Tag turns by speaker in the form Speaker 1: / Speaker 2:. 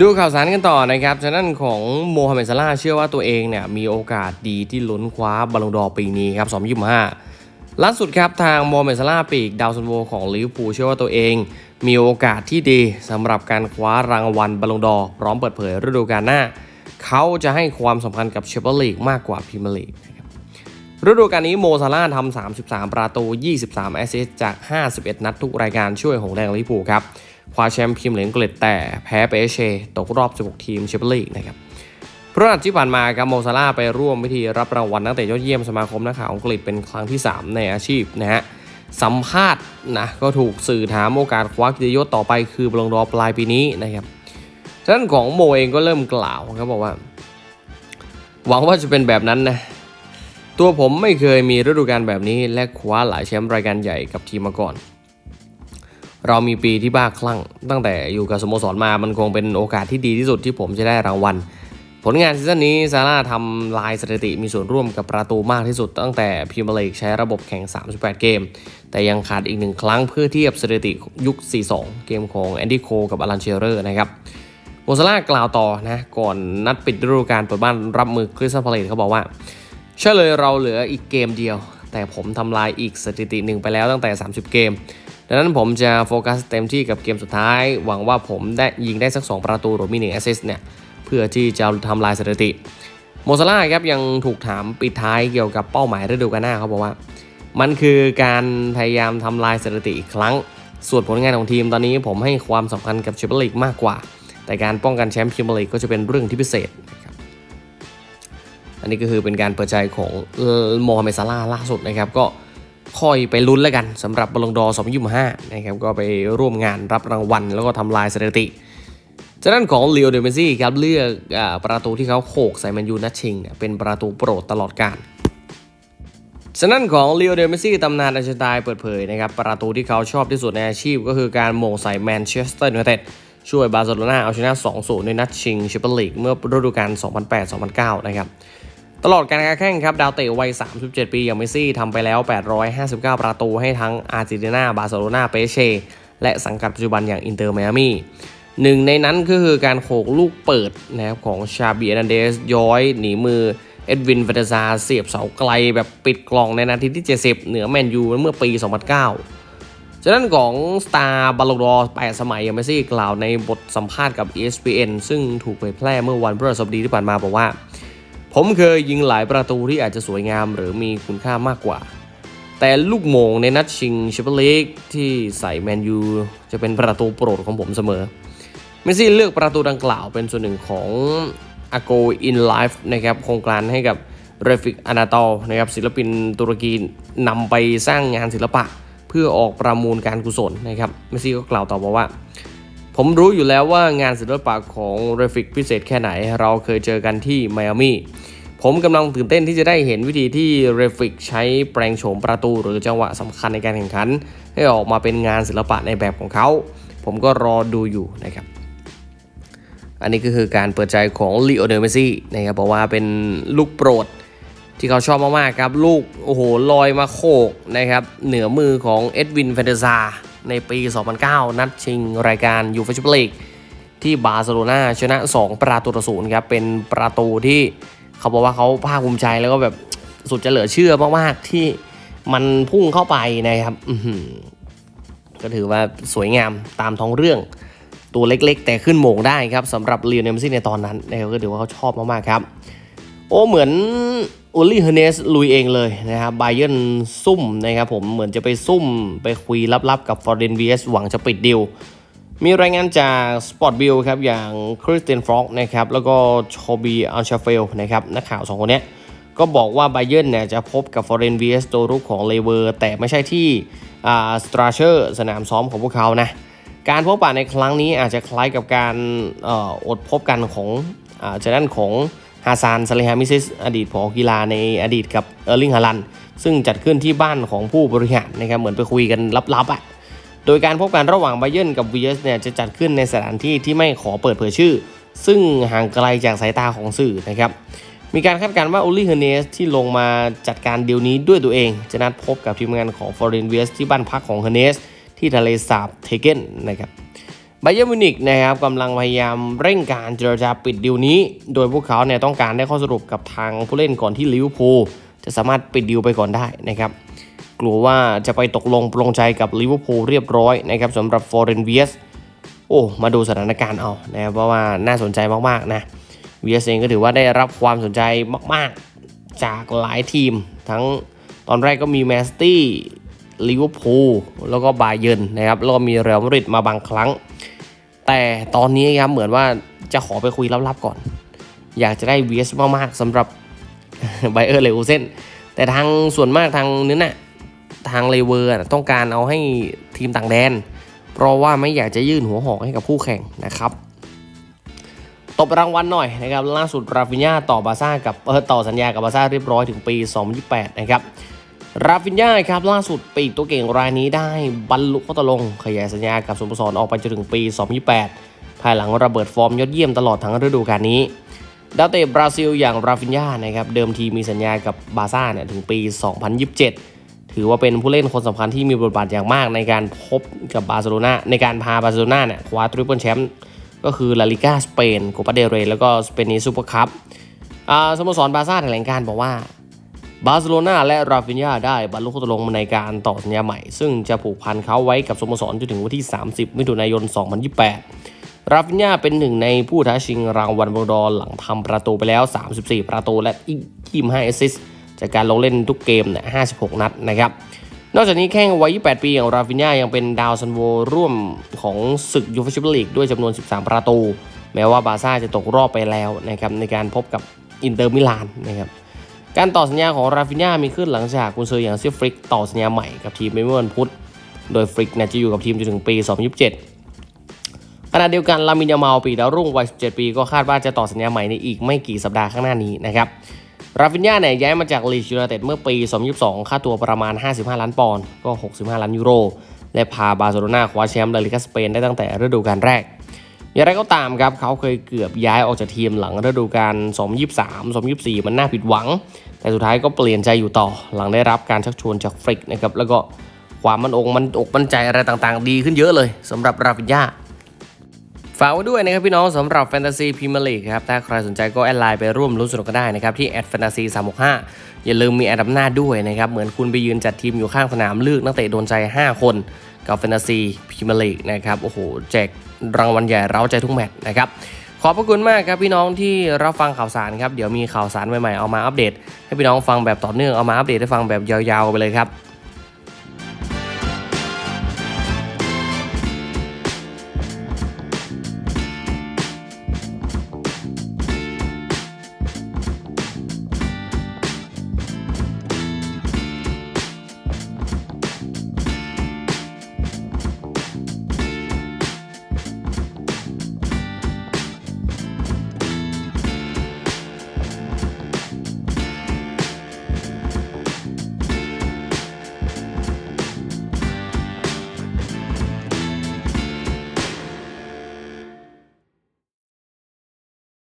Speaker 1: ดูข่าวสารกันต่อนะครับทางด้านของโมฮัมเหม็ดซาลาเชื่อว่าตัวเองเนี่ยมีโอกาสดีที่ลุ้นคว้าบอลงดอร์ปีนี้ครับ 2025 ล่าสุดครับทางโมฮัมเหม็ดซาลาปีกดาวซันโวของลิเวอร์พูลเชื่อว่าตัวเอง มีโอกาสที่ดีสำหรับการคว้ารางวัลบอลงดอร์พร้อมเปิดเผยฤดูกาลหน้า เขาจะให้ความสำคัญกับแชมเปี้ยนลีกมากกว่าพรีเมียร์ลีกนะครับฤดูกาลนี้โมซาลาทำ33 ประตู 23 แอสซิสต์จาก 51 นัดทุกรายการช่วยหงแดงลิเวอร์พูลครับ คว้าแชมป์พรีเมียร์ลีกอังกฤษแต่แพ้ไปเอชตกรอบ 16 ทีมแชมเปี้ยนลีกนะครับพระนัดที่ผ่านมาครับโมซาลาไปร่วมพิธีรับรางวัลนักเตะยอดเยี่ยมสมาคมนักข่าวอังกฤษเป็นครั้งที่ 3 ในอาชีพนะฮะสัมภาษณ์นะก็ถูกสื่อถามโอกาสคว้ากียรติยศต่อไปคือบอลลงดอปลายปีนี้นะครับด้านของโมเองก็เริ่มกล่าวครับบอกว่า หวังว่าจะเป็นแบบนั้นนะตัวผมไม่เคยมีฤดูกาลแบบนี้และคว้าหลายแชมป์รายการใหญ่กับทีมมาก่อน เรามีปีที่บ้าคลั่ง ตั้งแต่อยู่กับสโมสรมามันคงเป็นโอกาสที่ดีที่สุดที่ผมจะได้รางวัล ผลงานซีซั่นนี้ซาร่าทำลายสถิติมีส่วนร่วมกับประตูมากที่สุด ตั้งแต่พรีเมียร์ลีกใช้ระบบแข่ง 38 เกม แต่ยังขาดอีกหนึ่งครั้งเพื่อเทียบสถิติยุค 42 เกมของแอนดี้โคกับอลันเชเรอร์นะครับโมซาร่ากล่าวต่อนะก่อนนัดปิดฤดูกาลเปิดบ้านรับมือคริสตัลพาเลตเขาบอกว่าเชื่อเลยเราเหลืออีกเกมเดียว แต่ผมทำลายอีกสถิติหนึ่งไปแล้วตั้งแต่ 30 เกม ดังนั้นผมจะโฟกัสเต็มที่กับเกมสุดท้าย หวังว่าผมได้ยิงได้สัก 2 ประตูหรือมี1แอสซิสต์เนี่ย เพื่อที่จะทำลายสถิติ โมซาร่าครับยังถูกถามปิดท้ายเกี่ยวกับเป้าหมายฤดูกาลหน้าเขาบอกว่า มันคือการพยายามทำลายสถิติอีกครั้ง ส่วนผลงานของทีมตอนนี้ผมให้ความสำคัญกับแชมเปี้ยนลีกมากกว่า แต่การป้องกันแชมป์พรีเมียร์ลีกก็จะเป็นเรื่องที่พิเศษนะครับอันนี้ก็คือเป็นการเปิดใจของโมฮัมเหม็ดซาลาล่าสุดนะครับก็ ค่อยไปลุ้นแล้วกันสำหรับบอลลงดอร์2025นะครับก็ไปร่วมงานรับรางวัล แล้วก็ทำลายสถิติจากนั้นของเลโอเดเมซี่ครับเลือกอประตูที่เขาโขกใส่แมนยูนัดชิงเนี่ยเป็นประตูโปรดตลอดกาลฉะนั้นของเลโอเดเมซี่ตำนานอาร์เจนตินาเปิดเผยนะครับประตูที่เขาชอบที่สุดในอาชีพก็คือการโมงใส่แมนเชสเตอร์ยูไนเต็ดช่วยบาร์เซโลนาเอาชนะ 2-0 ในนัดชิงแชมเปี้ยนลีกเมื่อฤดูกาล2008-2009 นะครับ ตลอดการแข่งครับ ดาวเตะวัย 37 ปีอย่างเมสซี่ทำไปแล้ว 859 ประตูให้ทั้งอาร์เจนตินา บาร์เซโลนา เปเช่และสังกัดปัจจุบันอย่างอินเตอร์ไมอามี่หนึ่งในนั้นก็คือการโขกลูกเปิดนะครับของชาบีอนันเดสย้อยหนีมือ เอ็ดวินเฟเดซาเสียบเสาไกลแบบปิดกล่องในนาทีที่ 70 เหนือแมนยูเมื่อปี 2009 จากนั้นของสตาร์บอลลอร์8สมัยอย่างเมสซี่กล่าวในบทสัมภาษณ์กับ ESPN ซึ่งถูกเผยแพร่เมื่อวันพฤหัสบดีที่ผ่านมาบอกว่า ผมเคยยิงหลายประตูที่อาจจะสวยงามหรือมีคุณค่ามากกว่า แต่ลูกโมงในนัดชิงแชมเปี้ยนลีกที่ใส่แมนยูจะเป็นประตูโปรดของผมเสมอ เมสซี่เลือกประตูดังกล่าวเป็นส่วนหนึ่งของ a g o in Life นะครับโครงการให้กับเรฟิกอนาตอลนะครับศิลปินตุรกีนำไปสร้างงานศิลปะ เพื่อออกประมูลการกุศลนะครับเมสซี่ก็กล่าวต่อบอกว่า ผมรู้อยู่แล้วว่างานศิลปะของเรฟิกพิเศษแค่ไหน เราเคยเจอกันที่ไมอามี่ผมกำลังตื่นเต้นที่จะได้เห็นวิธีที่เรฟิกใช้แปลงโฉมประตูหรือจังหวะสำคัญในการแข่งขัน ให้ออกมาเป็นงานศิลปะในแบบของเขา ผมก็รอดูอยู่นะครับ อันนี้ก็คือการเปิดใจของลีโอเดเมซี่นะครับบอกว่าเป็นลูกโปรดที่เขาชอบมากๆครับ ลูก โอ้โห ลอยมาโคกนะครับ เหนือมือของเอ็ดวินเฟเดซา ในปี 2009 นัดชิงรายการยูฟ่าแชมเปี้ยนลีกที่บาร์เซโลนาชนะ 2 ประตูต่อศูนย์ครับ เป็นประตูที่เขาบอกว่าเขาภาคภูมิใจแล้วก็แบบสุดจะเหลือเชื่อมากๆ ที่มันพุ่งเข้าไปนะครับก็ถือว่าสวยงามตามท้องเรื่อง ตัวเล็กๆ แต่ขึ้นโมงได้ครับสำหรับเลียนเอมซี่ในตอนนั้นนะครับก็ถือว่าเขาชอบมากๆครับ โอ้เหมือน อุลลี่เฮเนสลุยเองเลยนะครับไบเยนซุ่มนะครับผมเหมือนจะไปซุ่มไปคุยลับๆกับฟอร์เดนวีเอสหวังจะปิดดิวมีรายงานจาก Sport b i l l ครับอย่างคริสเตียนฟรอกนะครับแล้วก็โชบีอัลชาเฟลนะครับนักข่าวสองคนนี้ก็บอกว่าไบเยนเนี่ยจะพบกับฟอร์เรนวีเอสตัวรุกของเลเวอร์ แต่ไม่ใช่ที่สตราเชอร์สนามซ้อมของพวกเขานะการพบปะในครั้งนี้อาจจะคล้ายกับการออดพบกันของอาจากนั้นของ ฮาซานซาเลฮามิซิสอดีตผอกีฬาในอดีตกับเออร์ลิงฮาลัน ซึ่งจัดขึ้นที่บ้านของผู้บริหารนะครับเหมือนไปคุยกันลับๆอะโดยการพบกันระหว่างไบเยนกับ VS เอสเนี่ยจะจัดขึ้นในสถานที่ที่ไม่ขอเปิดเผยชื่อ ซึ่งห่างไกลจากสายตาของสื่อนะครับมีการคาดการณ์ว่าโอลิเฮเนสที่ลงมาจัดการเดียวนี้ด้วยตัวเอง จะนัดพบกับทีมงานของ Foreign VS ที่บ้านพักของเฮเนสที่ทะเลสาบเทเกนนะครับ ไบเยอร์มิวนิกนะครับกำลังพยายามเร่งการเจรจาปิดดีลนี้ โดยพวกเขาเนี่ยต้องการได้ข้อสรุปกับทางผู้เล่นก่อนที่ลิเวอร์พูลจะสามารถปิดดีลไปก่อนได้นะครับ กลัวว่าจะไปตกลงปลงใจกับลิเวอร์พูลเรียบร้อยนะครับสำหรับฟอร์เรนเวียสโอ้มาดูสถานการณ์เอานะครับเพราะว่าน่าสนใจมากๆนะเวียสเองก็ถือว่าได้รับความสนใจมาก ๆ จากหลายทีม ทั้งตอนแรกก็มีแมนซิตี้ลิเวอร์พูลแล้วก็บาเยิร์นนะครับแล้วก็มีเรอัลมาดริดมาบางครั้ง แต่ตอนนี้ครับเหมือนว่าจะขอไปคุยลับๆก่อน อยากจะได้ VS มากๆสำหรับไบเออร์เลวเซนแต่ทางส่วนมากทางนี้น่ะทางเลเวอร์ต้องการเอาให้ทีมต่างแดน เพราะว่าไม่อยากจะยื่นหัวหอกให้กับคู่แข่งนะครับ ตบรางวัลหน่อยนะครับล่าสุดราฟินญาต่อบาซ่ากับเออต่อสัญญากับบาซ่าเรียบร้อยถึงปี 2028 นะครับ ราฟินญาครับล่าสุดปีกตัวเก่งรายนี้ได้บรรลุข้อตกลง ขยายสัญญากับสโมสรออกไปจนถึงปี 2028 ภายหลังระเบิดฟอร์มยอดเยี่ยมตลอดทั้งฤดูกาลนี้ ดาวเตะบราซิลอย่างราฟินญานะครับเดิมทีมีสัญญากับบาซ่าเนี่ยถึงปี 2027 ถือว่าเป็นผู้เล่นคนสำคัญที่มีบทบาทอย่างมากในการพบกับบาร์เซโลนาในการพาบาร์เซโลนาเนี่ยคว้าทริปเปิลแชมป์ก็คือลาลิกาสเปนโคปาเดเรแล้วก็สเปนิซูเปอร์คัพอ่าสโมสรบาซ่าแถลงการบอกว่า บาร์เซโลนาและราฟินญาได้บรรลุข้อตกลงในการต่อสัญญาใหม่ ซึ่งจะผูกพันเขาไว้กับสโมสรจนถึงวันที่ 30 มิถุนายน 2028 ราฟินญาเป็นหนึ่งในผู้ท้าชิงรางวัลบอลดอหลังทำประตูไปแล้ว 34 ประตูและอีก25แอสซิสต์จากการลงเล่นทุกเกมเนี่ย56 นัดนะครับนอกจากนี้แข้งวัย 28 ปีอย่างราฟินญายังเป็นดาวซันโวร่วมของศึกยูฟ่าแชมเปี้ยนลีกด้วยจำนวน 13 ประตู แม้ว่าบาร์ซ่าจะตกรอบไปแล้วนะครับในการพบกับอินเตอร์มิลานนะครับ การต่อสัญญาของราฟินญามีขึ้นหลังจากกุนซืออย่างเซียฟริกต่อสัญญาใหม่กับทีมเมื่อวันพุธ โดยฟริกเนี่ยจะอยู่กับทีมจนถึงปี 2027 ขณะเดียวกันลามินยามาลปีดาวรุ่งวัย 17 ปีก็คาดว่าจะต่อสัญญาใหม่ในอีกไม่กี่สัปดาห์ข้างหน้านี้นะครับ ราฟินญาเนี่ยย้ายมาจากลีดยูไนเต็ดเมื่อปี 2022 ค่าตัวประมาณ 55 ล้านปอนด์ก็ 65 ล้านยูโร และพาบาร์เซโลนาคว้าแชมป์ลาลิกาสเปนได้ตั้งแต่ฤดูกาลแรก อย่างไรก็ตามครับเขาเคยเกือบย้ายออกจากทีมหลังฤดูกาล2023 2024 มันน่าผิดหวัง แต่สุดท้ายก็เปลี่ยนใจอยู่ต่อหลังได้รับการชักชวนจากฟริกนะครับแล้วก็ความมันอกมันอกมันใจอะไรต่างๆ ดีขึ้นเยอะเลยสำหรับราฟินญาฝากไว้ด้วยนะครับพี่น้องสำหรับแฟนตาซีพรีเมียร์ลีกครับ ถ้าใครสนใจก็แอดไลน์ไปร่วมลุ้นสนุกกันได้นะครับที่แอดแฟนตาซี365อย่าลืมมีแอดดับหน้าด้วยนะครับ เหมือนคุณไปยืนจัดทีมอยู่ข้างสนามเลือกนักเตะโดนใจ 5 คน กับแฟนตาซีพรีเมียร์ลีกนะครับโอ้โหแจกรางวัลใหญ่เร้าใจทุกแมตช์นะครับขอบพระคุณมากครับพี่น้องที่รับฟังข่าวสารครับเดี๋ยวมีข่าวสารใหม่ๆเอามาอัปเดต ให้พี่น้องฟังแบบต่อเนื่องเอามาอัปเดตให้ฟังแบบยาวๆไปเลยครับ